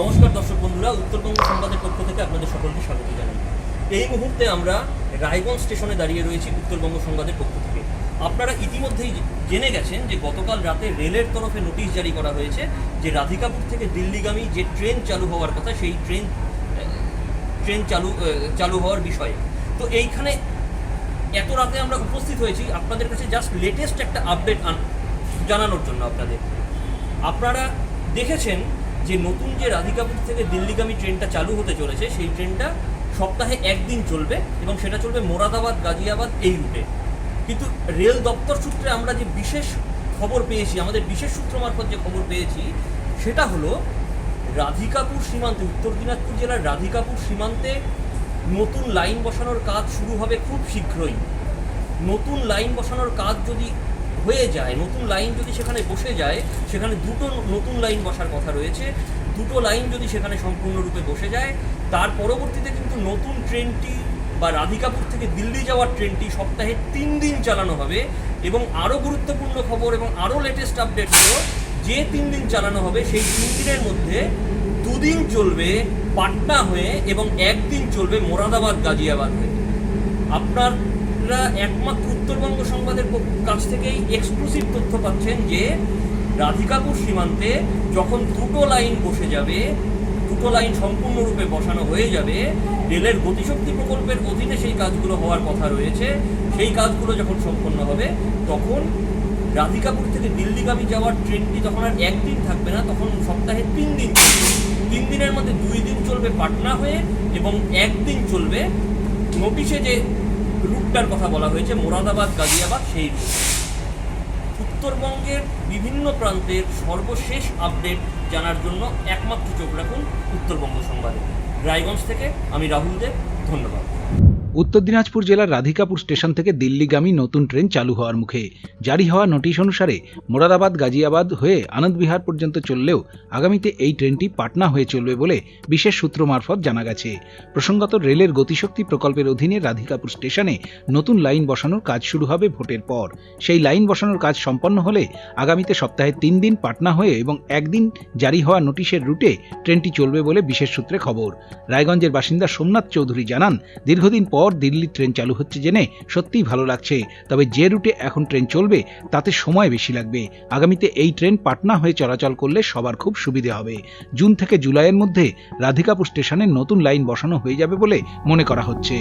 নমস্কার দর্শক বন্ধুরা, উত্তরবঙ্গ সংবাদের পক্ষ থেকে আপনাদের সকলকে স্বাগত জানাই। এই মুহূর্তে আমরা রায়গঞ্জ স্টেশনে দাঁড়িয়ে রয়েছি উত্তরবঙ্গ সংবাদের পক্ষ থেকে। আপনারা ইতিমধ্যেই জেনে গেছেন যে গতকাল রাতে রেলের তরফে নোটিশ জারি করা হয়েছে যে রাধিকাপুর থেকে দিল্লিগামী যে ট্রেন চালু হওয়ার কথা, সেই ট্রেন ট্রেন চালু চালু হওয়ার বিষয়ে। তো এইখানে এত রাতে আমরা উপস্থিত হয়েছি। আপনাদের কাছে জাস্ট লেটেস্ট একটা আপডেট জানানোর জন্য আপনাদের। আপনারা দেখেছেন যে নতুন যে রাধিকাপুর থেকে দিল্লিগামী ট্রেনটা চালু হতে চলেছে, সেই ট্রেনটা সপ্তাহে একদিন চলবে এবং সেটা চলবে মোরাদাবাদ, গাজিয়াবাদ এই রুটে। কিন্তু রেল দপ্তর সূত্রে আমরা যে বিশেষ খবর পেয়েছি, আমাদের বিশেষ সূত্র মারফত যে খবর পেয়েছি, সেটা হলো রাধিকাপুর সীমান্তে, উত্তর দিনাজপুর জেলার রাধিকাপুর সীমান্তে নতুন লাইন বসানোর কাজ শুরু হবে খুব শীঘ্রই। নতুন লাইন বসানোর কাজ যদি হয়ে যায়, নতুন লাইন যদি সেখানে বসে যায়, সেখানে দুটো নতুন লাইন বসার কথা রয়েছে। দুটো লাইন যদি সেখানে সম্পূর্ণরূপে বসে যায়, তার পরবর্তীতে কিন্তু নতুন ট্রেনটি বা রাধিকাপুর থেকে দিল্লি যাওয়ার ট্রেনটি সপ্তাহে তিন দিন চালানো হবে এবং আরও গুরুত্বপূর্ণ খবর এবং আরও লেটেস্ট আপডেট হলো, যে তিন দিন চালানো হবে সেই তিন দিনের মধ্যে দুদিন চলবে পাটনা হয়ে এবং একদিন চলবে মোরাদাবাদ গাজিয়াবাদ হয়ে। আপনারা একমাত্র উত্তরবঙ্গ সংবাদের কাছ থেকেই এক্সক্লুসিভ তথ্য পাচ্ছেন যে রাধিকাপুর সীমান্তে যখন দুটো লাইন বসে যাবে, দুটো লাইন সম্পূর্ণরূপে বসানো হয়ে যাবে, রেলের গতিশক্তি প্রকল্পের অধীনে সেই কাজগুলো হওয়ার কথা রয়েছে। সেই কাজগুলো যখন সম্পন্ন হবে, তখন রাধিকাপুর থেকে দিল্লিগামী যাওয়ার ট্রেনটি তখন আর একদিন থাকবে না, তখন সপ্তাহে তিন দিন তিন দিনের মধ্যে দুই দিন চলবে পাটনা হয়ে এবং একদিন চলবে নোটিশে যে রুটটার কথা বলা হয়েছে, মোরাদাবাদ, গাজিয়াবাদ, সেই রুট। উত্তরবঙ্গের বিভিন্ন প্রান্তের সর্বশেষ আপডেট জানার জন্য একমাত্র চোখ রাখুন উত্তরবঙ্গ সংবাদে। রায়গঞ্জ থেকে আমি রাহুল দেব, ধন্যবাদ। উত্তর দিনাজপুর জেলার রাধিকাপুর স্টেশন থেকে দিল্লিগামী নতুন ট্রেন চালু হওয়ার মুখে। জারি হওয়া নোটিশ অনুসারে মোরাদাবাদ, গাজিয়াবাদ হয়ে আনন্দবিহার পর্যন্ত চললেও আগামীতে এই ট্রেনটি পাটনা হয়ে চলবে বলে বিশেষ সূত্র মারফত জানা গেছে। প্রসঙ্গত রেলের গতিশক্তি প্রকল্পের অধীনে রাধিকাপুর স্টেশনে নতুন লাইন বসানোর কাজ শুরু হবে ভোটের পর। সেই লাইন বসানোর কাজ সম্পন্ন হলে আগামীতে সপ্তাহে তিন দিন পাটনা হয়ে এবং একদিন জারি হওয়া নোটিশের রুটে ট্রেনটি চলবে বলে বিশেষ সূত্রে খবর। রায়গঞ্জের বাসিন্দা সোমনাথ চৌধুরী জানান, দীর্ঘদিন পর দিল্লি ট্রেন চালু হচ্ছে জেনে সত্যিই ভালো লাগছে। তবে যে রুটে এখন ট্রেন চলবে, তাতে সময় বেশি লাগবে। আগামীতে এই ট্রেন পাটনা হয়ে চলাচল করলে সবার খুব সুবিধে হবে। জুন থেকে জুলাইয়ের মধ্যে রাধিকাপুর স্টেশনে নতুন লাইন বসানো হয়ে যাবে বলে মনে করা হচ্ছে।